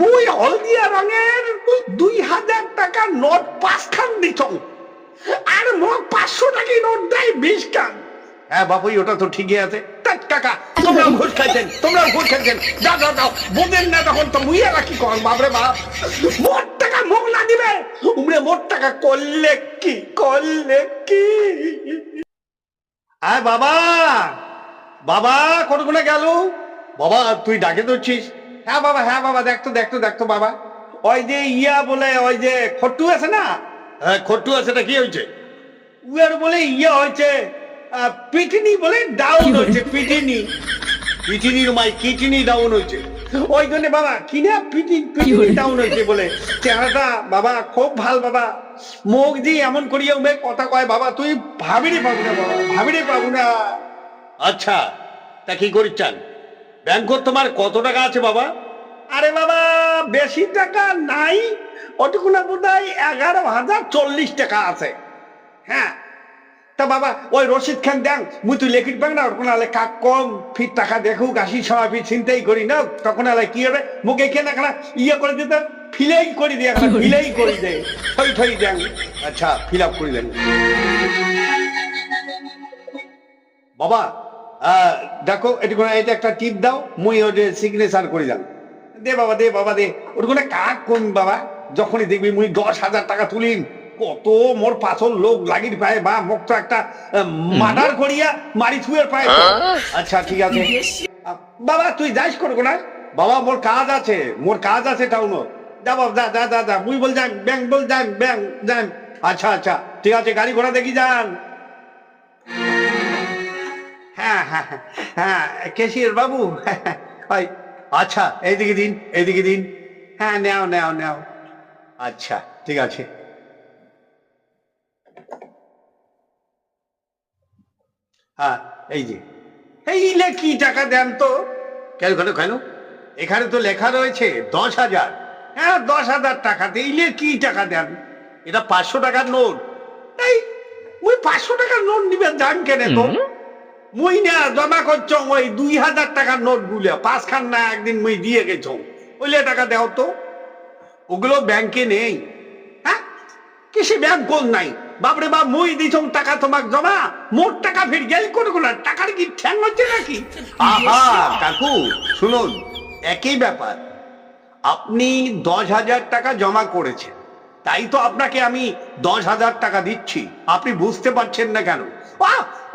মুই হলদিয়া রঙের দুই হাজার টাকার নোট পাঁচ খান দিছ। আর মোক পাঁচশো টাকা নোট দেয় বিশ খান হ্যাঁ বাপুই, ওটা তো ঠিকই আছে। কাকা তোমরা ঘুষ খাইছেন তোমরা ঘুষ খাইছেন। যাও যাও যাও, বোঝেন না তখন তো মুইয়ারা কি কর বাপরে বাপ। মোট টাকা মুখ না দিবে? উমরে মোট টাকা করলে কি করলে কি? আয় বাবা বাবা কতক্ষণে গেল? বাবা, তুই ডাকে ধরছিস? হ্যাঁ বাবা হ্যাঁ বাবা দেখতো দেখতো দেখতো বাবা। ওই যে ইয়া বলে ওই যে খট্টু আছে না? হ্যাঁ খট্টু আছে না কি হয়েছে? উয়ার বলে ইয়া হয়েছে আহ, পিটিনি বলে ডাউন হয়েছে পিটিনি। পিটিনির মাই কিডনি ডাউন হয়েছে। ওই জন্য বাবা কিনা পিটি পিটিনি ডাউন হয়েছে বলে। চেহারাটা বাবা খুব ভালো বাবা। মুখ দিয়ে এমন করিয়া উমে কথা কয় বাবা তুই ভাবিরে পাবো না বাবা ভাবিরে পাবো না। আচ্ছা তা কি করিস চান ব্যাংকত তোমার কত টাকা আছে বাবা? আরে বাবা, বেশি টাকা নাই ওটুকুনা বোধ হয় এগারো হাজার চল্লিশ টাকা আছে। হ্যাঁ তা বাবা, ওই রশিদ খান দেন, মুই তুই লেখিট পাং না ওরকম আলে কাক কম, ফির টাকা দেখুক, আসি ফির চিন্তাই করি, না? তখন আলে কি হবে? মুখে কেনা খানা ইয়ে করে দিতে, ফিলেই করে দিয়ে একটা ফিলেই করে দে থই থই দেন। আচ্ছা ফিল আপ করে দেন। বাবা দেখো এটি কোনো এটা একটা টিপ দাও মুই ওটা সিগনেচার করে যান দে বাবা দে বাবা দে। ওর কোনো কাক কোন বাবা? যখনই দেখবি মুই দশ হাজার টাকা তুলিম কত মোর পাছল লোক লাগির পায় বা মোক তো একটা মার্ডার করিয়া মারি থুয়ের পায়। আচ্ছা ঠিক আছে। বাবা তুই যাইস করব না? বাবা মোর কাজ আছে মোর কাজ আছে টাউন যা বাবা যা যা যা যা মুই বল যান ব্যাংক বল যান ব্যাংক যান আচ্ছা আচ্ছা ঠিক আছে গাড়ি ঘোড়া দেখি যান। হ্যাঁ হ্যাঁ হ্যাঁ কেশিয়ার বাবু। ওই আচ্ছা এইদিকে দিন এইদিকে দিন। হ্যাঁ নেও নেও নেও। আচ্ছা ঠিক আছে। হ্যাঁ এই যে। এইলে কি টাকা দেন তো? কেন কেন কেন? এখানে তো লেখা রয়েছে দশ হাজার। হ্যাঁ দশ হাজার টাকা এইলে কি টাকা দেন? এটা পাঁচশো টাকার নোট। এই, ওই পাঁচশো টাকার নোট নিবেন জান কেনে তো। মুই না জমা করছ, ওই দুই হাজার টাকার নোটগুলো। পাঁচ খান না একদিন মুই দিয়ে গেছ। ওইলে টাকা দেও তো। ওগুলো ব্যাংকে নেই। হ্যাঁ? কিসে ব্যাংক কোন নাই? বাপরে বাপ, মুই দিছ টাকা তোমাক জমা? মোট টাকা ফির গেল কোন কোন টাকার কি ঠ্যাং হচ্ছে নাকি? আহা, কাকু, শুনুন, একই ব্যাপার। আপনি দশ হাজার টাকা জমা করেছেন। তাই তো আপনাকে আমি দশ হাজার টাকা দিচ্ছি। আপনি বুঝতে পারছেন না কেন?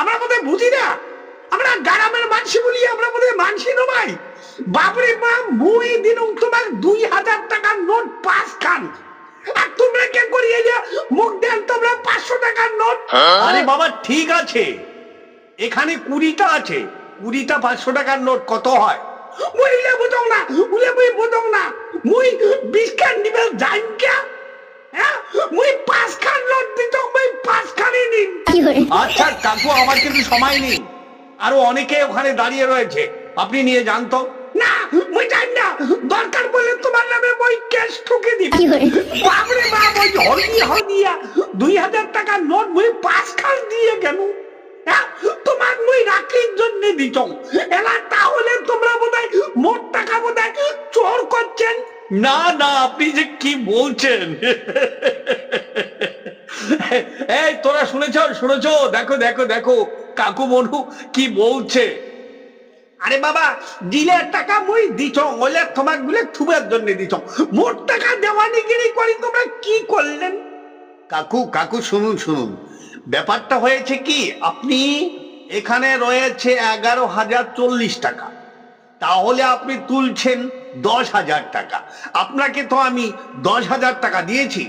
আমরা বোধহয় বুঝি না। আমরা গ্রামের মানসি বলি আমরা বোধহয় মানসি নয় বাপরে মা মুই দিন তোমার দুই হাজার টাকার নোট পাঁচ খান আর তোমরা কে করিয়ে যা মুখ দেন তোমরা পাঁচশো টাকার নোট? আরে বাবা ঠিক আছে। এখানে কুড়িটা আছে। কুড়িটা পাঁচশো টাকার নোট কত হয়? উইলে বুঝং না উইলে মুই বুঝং না। মুই বিশ খান নিবে জান কে হ্যাঁ? মুই পাঁচ খান নোট দিত মুই পাঁচ খানই নিন। আচ্ছা কাকু আমার কিন্তু সময় নেই। আরও অনেকে ওখানে দাঁড়িয়ে রয়েছে। আপনি নিয়ে যান তো। না মুই জানি না। দরকার বলে তোমার নামে মই ক্যাশ ঠুকে দিবি। বাপরে বাপ ওই হলদি হলদিয়া দুই হাজার টাকার নোট মুই পাঁচ খান দিয়ে গেল হ্যাঁ, তোমার মুই রাখির জন্য দিত এলা তাহলে তোমরা বোধহয় মোট টাকা বোধহয় চোর করছেন? না না আপনি যে কি বলছেন? এই তোরা শুনেছ? শুনেছ? দেখো দেখো দেখো। কাকু মনু কি বলছে? আরে বাবা দিলে টাকা মুই দিছ ওলে তোমাক গুলে থুবার জন্য দিছ। মোট টাকা দেওয়ানিগিরি করি তোমরা কি করলেন? কাকু কাকু শুনুন শুনুন। ব্যাপারটা হয়েছে কি আপনি এখানে রয়েছে এগারো হাজার চল্লিশ টাকা। তাহলে আপনি তুলছেন দশ হাজার টাকা। আপনাকে তো আমি দশ হাজার টাকা দিয়েছি।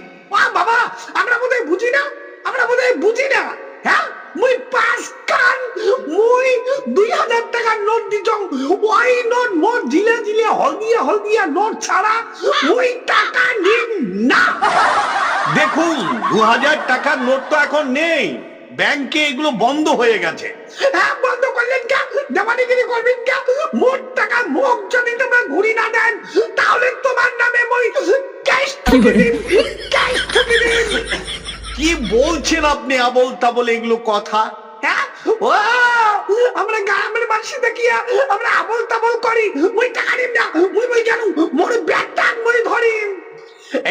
বাবা আমরা বোধহয় বুঝি না আমরা বোধহয় বুঝি না হ্যাঁ? মুই পাঁচ কান মুই দুই হাজার টাকার নোট দিছ। ওই নোট মোট জিলে জিলে হলদিয়া হলদিয়া নোট ছাড়া ওই টাকা নিন না। দেখুন দু হাজার টাকার নোট তো এখন নেই। ব্যাংকে এগুলো বন্ধ হয়ে গেছে। হ্যাঁ বন্ধ করলেন কে? দেওয়ানিগিরি করবেন কে? মোট টাকা মুখ যদি তোমরা ঘুরি না দেন তাহলে তোমার নামে মই ঠুকে দিন কি বলছেন আপনি আবল তাবল এগুলো কথা? হ্যাঁ? ও, আমরা গ্রামের মানুষ দেখিয়া আমরা আবল তাবল করি। মুই টাকা নিম না মুই বই কেন? মোর ব্যাট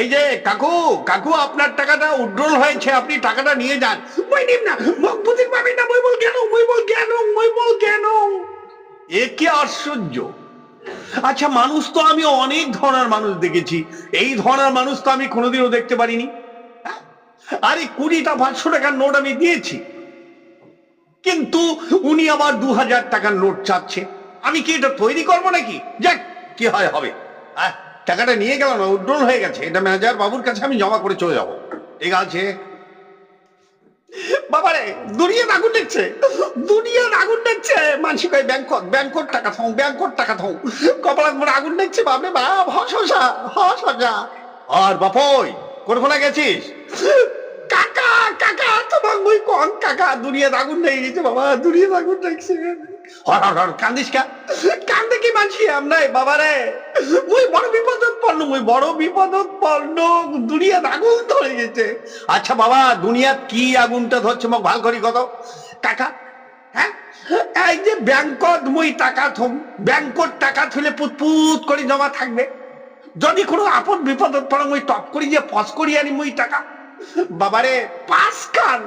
এই যে কাকু কাকু, আপনার টাকাটা উড্রল হয়েছে, আপনি টাকাটা নিয়ে যান। মই নিম না, মুখ বুঝতে পারবি না মই বল কেন মই বল কেন মই বল কেন? এ কি আশ্চর্য। আচ্ছা মানুষ তো আমি অনেক ধরনের মানুষ দেখেছি। এই ধরনের মানুষ তো আমি কোনোদিনও দেখতে পারিনি? আরে কুড়িটা পাঁচশো টাকার নোট আমি দিয়েছি। কিন্তু উনি আবার দু হাজার টাকার নোট চাচ্ছে। আমি কি এটা তৈরি করব নাকি? যাক কি হয় হবে। আহ, টাকাটা নিয়ে গেল না উড্রল হয়ে গেছে। এটা ম্যানেজার বাবুর কাছে আমি জমা করে চলে যাব। ঠিক আছে। বাবারে দুনিয়ার আগুন দেখছে। দুনিয়ার আগুন দেখছে। মানসিক হয় ব্যাংকট ব্যাংকট টাকা থাও ব্যাংকট টাকা থাও কপালাত আগুন দেখছে বাপরে বাপ হসা হসা। আর বাপই কোন ফোনা গেছিস? কাকা কাকা তোমার মুই কন কাকা? দুনিয়ার আগুন নেই গেছে বাবা দুনিয়ার আগুন দেখছে হর হর কান্দিস কা? কান্দে কি মানছি আমরাই বাবা রে মুই বড় বিপদত পড়ল মুই বড় বিপদত পড়ল দুনিয়ার আগুন ধরে গেছে। আচ্ছা বাবা দুনিয়াত কি আগুনটা ধরছে মোক ভালো করি কত? কাকা হ্যাঁ? এই যে ব্যাংকত মুই টাকা থম ব্যাংকত টাকা থুলে পুতপুত করে জমা থাকবে। যদি কোনো আপদ বিপদত পড়ে মুই টপ করি যে পস করি আনি মুই টাকা। বাবারে, পাঁচ খান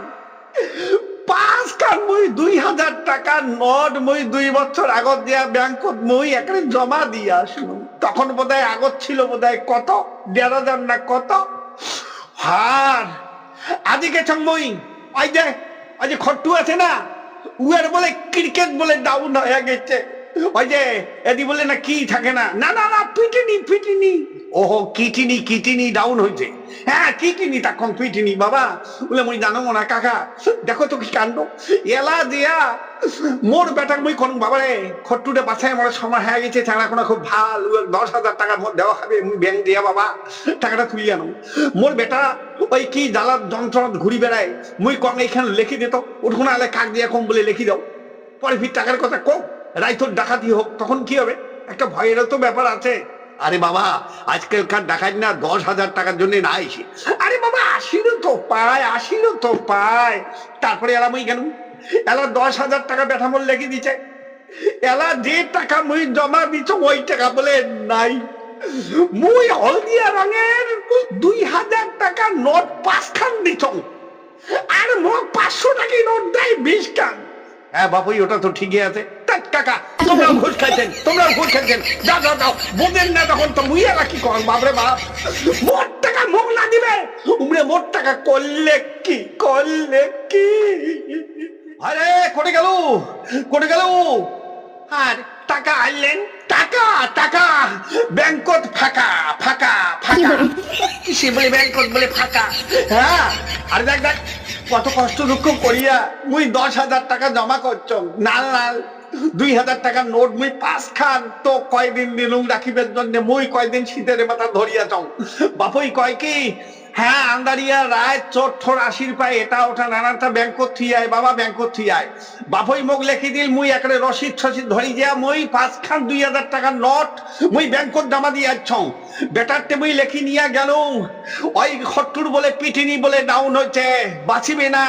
পাঁচ খান মুই দুই হাজার টাকা নোট মুই দুই বছর আগত দিয়া ব্যাংকত মুই এখানে জমা দিয়া আসলো তখন বোধহয় আগত ছিল বোধহয় কত? দেড় হাজার না কত? হার। আদিকে ছং মুই, ওই যে ওই যে খট্টু আছে না, উয়ার বলে ক্রিকেট বলে ডাউন হয়ে গেছে। ওই যে এদি বলে না কি থাকে না? না না না, পিটিনি পিটিনি। ওহো, কিটিনি কিটিনি ডাউন হয়েছে। হ্যাঁ কিটিনি তখন, পিটিনি, বাবা। বলে জানো না কাকা, দেখো তো কি কাণ্ড। এলা দিয়া মোর বেটা মুই কোন বাবা রে খট্টুটে সময় হয়ে গেছে কোনো খুব ভালো দশ হাজার টাকা দেওয়া হবে, মুই ব্যাংক দিয়া, বাবা। টাকাটা তুলি আনো। মোর বেটা ওই কি জ্বালার যন্ত্রণা ঘুরি বেড়ায়, মুই কম এইখানে লিখি দিত উঠুন কাক দিয়া কম বলে লিখি দাও। পরে ফির টাকার কথা কম রাইতোর ডাকাতি হোক, তখন কি হবে? একটা ভয়েরও তো ব্যাপার আছে। আরে বাবা, আজকালকার ডাকাত না দশ হাজার টাকার জন্য না আইসি আরে বাবা আসিল তো পায় আসিল তো পায়। তারপরে এলা মুই কেন? এলা দশ হাজার টাকা ব্যথা মোর লেগে দিছে। এলা যে টাকা মুই জমা দিছ, ওই টাকা বলে নাই। মুই হলদিয়া রঙের দুই হাজার টাকা নোট পাঁচ খান দিছ। আর মোক পাঁচশো টাকা নোট দেয় বিশ খান হ্যাঁ বাপুই, ওটা তো ঠিকই আছে। টাকা টাকা টাকা ব্যাংকত ফাঁকা ফাঁকা ফাঁকা। বলে ব্যাংকত বলে ফাঁকা? হ্যাঁ? আর দেখ দেখ, কত কষ্ট দুঃখ করিয়া মুই দশ হাজার টাকা জমা করছ নাল নাল। দুই হাজার টাকার নোট মুই পাঁচ খান, তো কয়দিন দিলুম রাখিবের জন্য? মুই কয়দিন শীতের মাথা ধরিয়া চং বাপুই কয় কি হ্যাঁ আন্দারিয়া রায় চোর ঠোর আশির পায়, এটা ওটা নানানটা ব্যাংকত থুই আয়, বাবা ব্যাংকত থুই আয়। বাপুই মোক লেখি দিল, মুই একরে রসিদ ছসিদ ধরি যা মুই পাঁচ খান দুই হাজার টাকার নোট মুই ব্যাংকত জমা দিয়ে যাচ্ছ বেটারতে মুই লেখি নিয়া গেল ওই খট্টুর বলে পিটিনি বলে ডাউন হয়েছে বাঁচিবে না,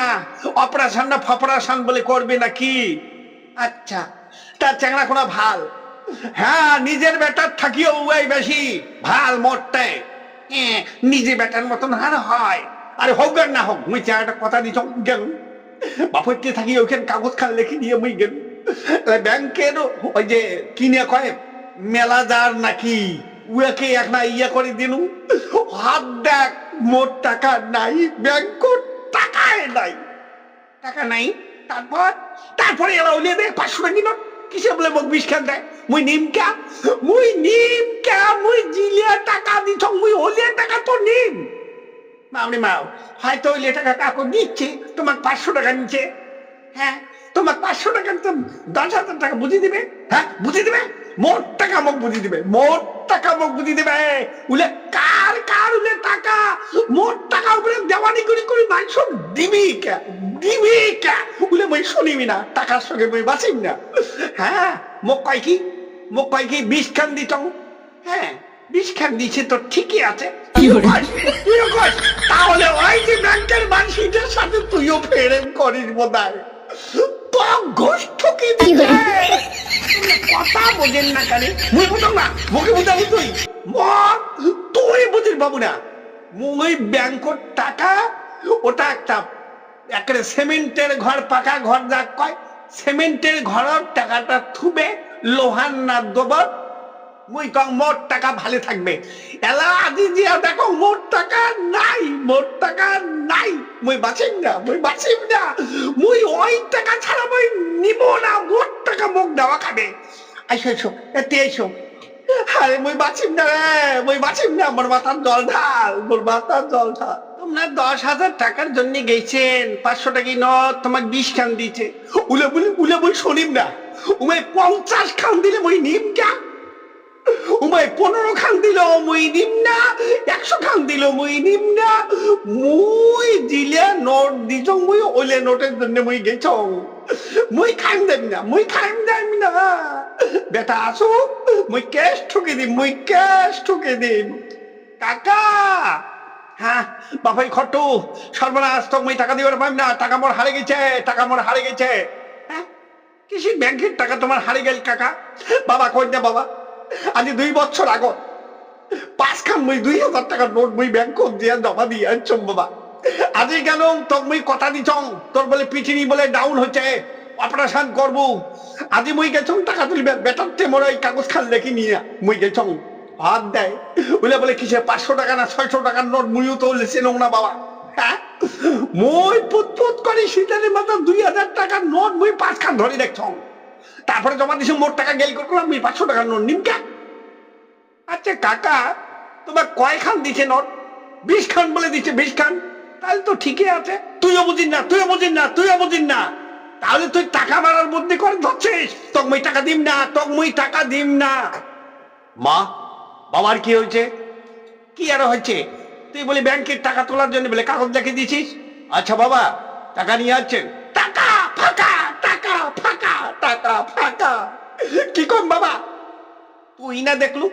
অপারেশন না ফপারেশন বলে করবে না কি? আচ্ছা তার চ্যাংড়া কোনা ভালো। হ্যাঁ নিজের বেটার থাকিও উয়াই বেশি ভালো মোটতে নিজে বেটার মতন আর হয়। আরে হোক আর না হোক, মুই চেহারাটা কথা দিছ গেল বাপরতে থাকি ওইখানে কাগজ খান লেখি দিয়ে মুই গেল ব্যাংকের ওই যে কিনে কয় মেলাদার নাকি উয়াকে এক না ইয়া করে দিনু। হাত দেখ মোট টাকা নাই ব্যাংকত টাকায় নাই। টাকা নাই? তারপর তারপরে উলিয়ে দেয়, পাঁচশো টাকা নোট কিসে বলে মোক বিষ খান দেয়? মুই নিমকা মুই নিমকা মুই জিলিয়া টাকা দিছ, মুই হলিয়া টাকা তো নিম। মামনি মাও হয়তো হলিয়া টাকা কাকু দিচ্ছে তোমার পাঁচশো টাকা নিচ্ছে। হ্যাঁ তোমার পাঁচশো টাকা তো দশ হাজার টাকা বুঝি দিবে? হ্যাঁ বুঝি দিবে? মোট টাকা মোক বুঝিয়ে দিবে, মোট টাকা মোক বুঝিয়ে দিবে। উলে কার কার উলে টাকা? মোট টাকা উপরে দেওয়ানি করি করি মাংস দিবি কে? দিবি কে? উলে মই শুনিবি না টাকার সঙ্গে মই বাঁচিম না। হ্যাঁ মোক কয় কি? মোক কয় কি বিষ খান দিত হ্যাঁ বিষ খান দিছে তো ঠিকই আছে। তাহলে ওই যে ব্যাংকের মানসিকের সাথে তুইও ফেরেম করিস বোধ হয় তো ঘুষ ঠকি দিতে কথা বোঝেন না মুই বুঝাম না বুঝাবো তুই। তুই বুঝিস বাবু না মুই ব্যাংকর টাকা, ওটা একটা একটা সিমেন্টের ঘর, পাকা ঘর যা কয়, সিমেন্টের ঘরের টাকাটা থুবে, লোহার না দোবর মুই কং মোট টাকা ভালো থাকবে। এলা আজি জিয়া দেখো, মোট টাকা নাই, মোট টাকা নাই। মুই বাঁচিম না, মুই বাঁচিম না। মুই ওই টাকা ছাড়া মুই নিব না, মোট টাকা মুখ দেওয়া খাবে। আইসো এসো এতে এসো আরে, মুই বাঁচিম না রে, মুই বাঁচিম না। মোর মাথার জল ঢাল, মোর মাথার জল ঢাল। তোমরা দশ হাজার টাকার জন্য গেছেন পাঁচশো টাকি নত তোমার বিশ খান দিয়েছে। উলে বলে উলে বল শোনিম না। উমায় পঞ্চাশ খান দিলে মুই নিম কা উমায় পনেরো খান দিল, মুই নিম না, একশো খান দিল, মুই নিম না। মুই দিলে নোট দিছ, মুই ওলে নোটের জন্য মুই গেছ। মুই খাইম দেব না, মুই খাইম দেব না। বেটা আসো, মুই ক্যাশ ঠুকে দিম, মুই ক্যাশ ঠুকে দিম। কাকা! হ্যাঁ বাপাই খট্টু, সর্বনাশ তো মুই টাকা দিবার পাইম না, টাকা মোর হারে গেছে, টাকা মোর হারে গেছে। হ্যাঁ কৃষি ব্যাংকের টাকা তোমার হারে গেল, কাকা? বাবা কই দে বাবা? আজি দুই বছর আগত পাঁচখান মুই দুই হাজার টাকার নোট মুই ব্যাংকত দিয়া জমা দিয়ে আনছম, বাবা। আজি কেন তোক মুই কথা দিছং? তোর বলে পিঠিনি বলে ডাউন হচ্ছে অপারেশন করব। আজি মুই গেছং টাকা তুলবে বেটার তে এই কাগজ খান লেখি নিয়ে। মুই গেছং। ভাত দেয়। বলে বলে, কিসে? পাঁচশো টাকা না ছয়শো টাকার নোট মুইও তো লেছে না, বাবা? হ্যাঁ? মুই পুতপুত করি শীতের মাথা দুই হাজার টাকার নোট মুই পাঁচ খান ধরে দেখছং। তারপরে জমা দিছি, মোট টাকা গেল করলাম আমি পাঁচশো টাকার নোট নিমকা। আচ্ছা কাকা, তোমার কয় খান দিছে নোট? বিশ খান বলে দিচ্ছে বিশ খান। তাহলে তো ঠিকই আছে। তুইও বুঝিস না, তুইও বুঝিস না, তুইও বুঝিস না। তাহলে তুই টাকা মারার মধ্যে করে ধরছিস। তোক মুই টাকা দিম না, তোক মুই টাকা দিম না। মা, বাবার কি হয়েছে? কি আর হয়েছে? তুই বলি ব্যাংকের টাকা তোলার জন্য বলে কাগজ দেখে দিছিস? আচ্ছা বাবা, টাকা নিয়ে আসছেন। ফাঁকা টাকা ফাঁকা কি কম বাবা? তুই না দেখলু?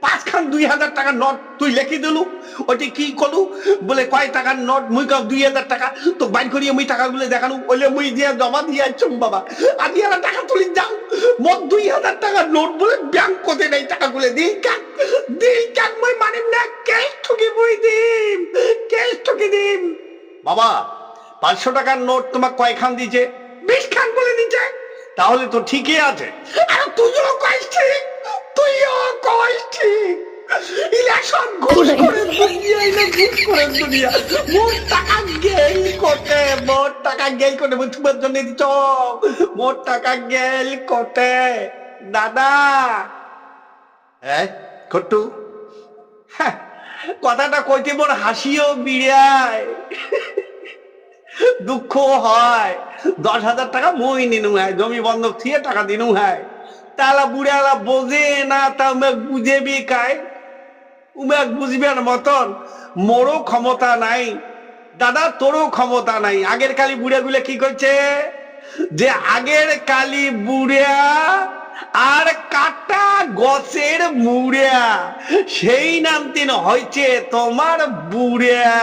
পাঁচখান দুই হাজার টাকার নোট তুই লেখি দিলু? ওটি কি করলু বলে, কয় টাকার নোট? মুই কাউ দুই হাজার টাকা। তো বাইর করিয়ে মুই টাকাগুলো দেখানু। বলে, মুই দিয়ে জমা দিয়ে আসছুম বাবা। আজ এরা টাকা তুলি যাও। মোট দুই হাজার টাকার নোট বলে ব্যাংক কোথায় নেই টাকাগুলো? দিই কাক দিই কাক মুই মানিম না। ক্যাশ ঠুকি মুই দিম। ক্যাশ ঠুকি দিম। বাবা, পাঁচশো টাকার নোট তোমার কয়খান দিছে? বিশ খান বলে দিছে। তাহলে তো ঠিকই আছে। আর তুইও কইস ঠিক তুইও কইস ঠিক ইলেকশন ঘুষ করে দুনিয়া ইলে ঘুষ করে দুনিয়া। মোট টাকা গেল কোটে মোট টাকা গেল কোটে। মুই তোমার জন্য দিছ মোট টাকা গেল কোটে। দাদা। হ্যাঁ খট্টু। কথাটা কইতে মোর হাসিও বিড়ায়। দুঃখ হয়। দশ হাজার টাকা মই নিনু হয় জমি বন্ধক থিয়ে টাকা দিনু হয় তাহলে বুড়ালা বোঝে না তা উমেক বুঝেবি কাই? উমেক বুঝবেন মতন, মোরও ক্ষমতা নাই, দাদা তোরও ক্ষমতা নাই। আগের কালি বুড়াগুলো কি করছে যে আগের কালি বুড়া আর কাটা গছের মুড়া, সেই নাম তিন হয়েছে তোমার বুড়া।